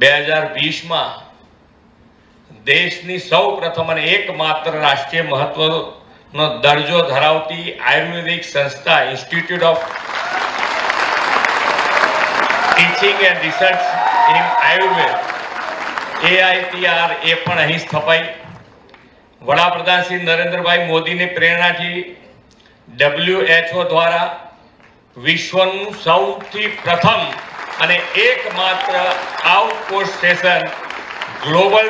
બે હજાર વીસમાં દેશની સૌ પ્રથમ અને એકમાત્ર રાષ્ટ્રીય મહત્વનો દરજ્જો ધરાવતી આયુર્વેદિક સંસ્થા institute of teaching and research in Ayurveda AITR એ પણ અહીં સ્થપાઈ. વડાપ્રધાન શ્રી નરેન્દ્રભાઈ મોદીની પ્રેરણાથી ડબલ્યુએચઓ દ્વારા વિશ્વનું સૌથી પ્રથમ અને એકમાત્ર outpost station global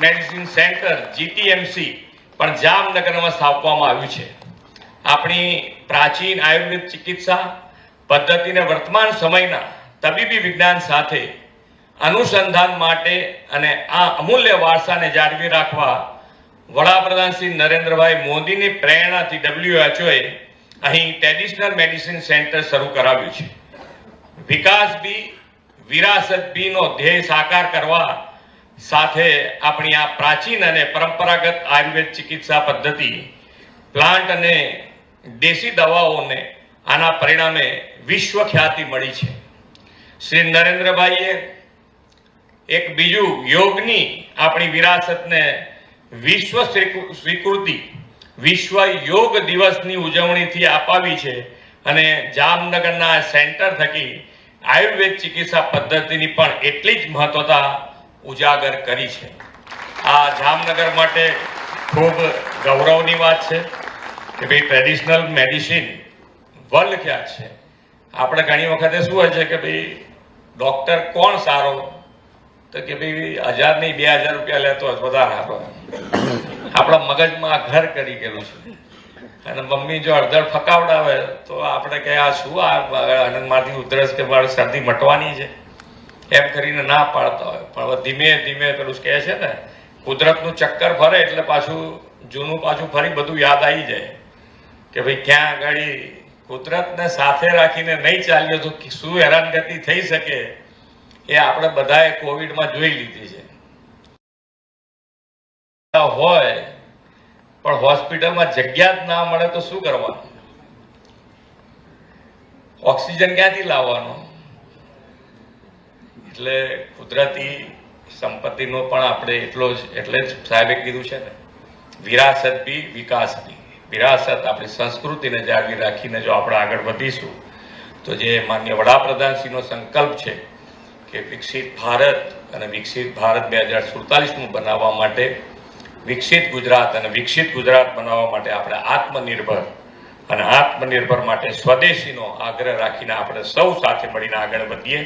medicine centre GTMC પણ જામનગરમાં સ્થાપવામાં આવ્યું છે. આપણી પ્રાચીન આયુર્વેદ ચિકિત્સા પદ્ધતિને વર્તમાન સમયના તબીબી વિજ્ઞાન સાથે અનુસંધાન માટે અને આ અમૂલ્ય વારસાને જાળવી રાખવા વડાપ્રધાન શ્રી નરેન્દ્રભાઈ મોદીની પ્રેરણાથી ડબ્લ્યુએચઓએ અહીં ટ્રેડિશનલ મેડિસિન સેન્ટર શરૂ કરાવ્યું છે. વિકાસ બી, વિરાસત બીનો ધ્યેય સાકાર કરવા સાથે આપણી આ પ્રાચીન અને પરંપરાગત આયુર્વેદ ચિકિત્સા પદ્ધતિ, પ્લાન્ટ અને દેશી દવાઓને આના પરિણામે વિશ્વ ખ્યાતિ મળી છે. શ્રી નરેન્દ્રભાઈએ એક બીજું યોગની આપણી વિરાસતને વિશ્વ સ્વીકૃ- સ્વીકૃતિ, વિશ્વ યોગ દિવસની ઉજવણીથી અપાવી છે અને જામનગરના સેન્ટર થકી આયુર્વેદ ચિકિત્સા પદ્ધતિની પણ એટલી જ મહત્વતા ઉજાગર કરી છે. આ જામનગર માટે ખૂબ ગૌરવની વાત છે કે ભાઈ ટ્રેડિશનલ મેડિસિન વર્લ્ડ ખ્યાત છે? આપણે ઘણી વખતે શું હોય છે કે ભાઈ ડોક્ટર કોણ સારો? તો કે ભાઈ હજાર નહીં, બે હજાર રૂપિયા લેતો વધારે સારો. આપણા મગજમાં ઘર કરી ગયેલું છે. અને મમ્મી જો અડધડ ફકાવડાવે તો આપણે કહે, આ શું? આ અનંતમાંથી ઉધરસ કે મારી શરદી મટવાની છે? એમ કરીને ના પાડતા હોય. પણ ધીમે ધીમે પેલું કહે છે ને, કુદરતનું ચક્કર ફરે એટલે પાછું, જૂનું પાછું ફરી બધું યાદ આવી જાય. કે ભાઈ ક્યાં આગળ કુદરતને સાથે રાખીને નહીં ચાલ્યો તો શું હેરાનગતિ થઈ શકે? એ આપણે બધાએ કોવિડમાં જોઈ લીધી છે. હોય પણ હોસ્પિટલમાં જગ્યા જ ના મળે તો શું કરવાનું? ઓક્સિજન ક્યાંથી લાવવાનો? એટલે કુદરતી સંપત્તિનો પણ આપણે એટલો જ, એટલે જ સાહેબે કીધું છે ને, વિરાસત બી વિકાસ બી. વિરાસત આપણી સંસ્કૃતિને જાળવી રાખીને જો આપણે આગળ વધીશું, તો જે માન્ય વડાપ્રધાનશ્રીનો સંકલ્પ છે કે વિકસિત ભારત અને વિકસિત ભારત બે હજાર સુડતાલીસનું બનાવવા માટે વિકસિત ગુજરાત અને વિકસિત ગુજરાત બનાવવા માટે આપણે આત્મનિર્ભર અને આત્મનિર્ભર માટે સ્વદેશીનો આગ્રહ રાખીને આપણે સૌ સાથે મળીને આગળ વધીએ.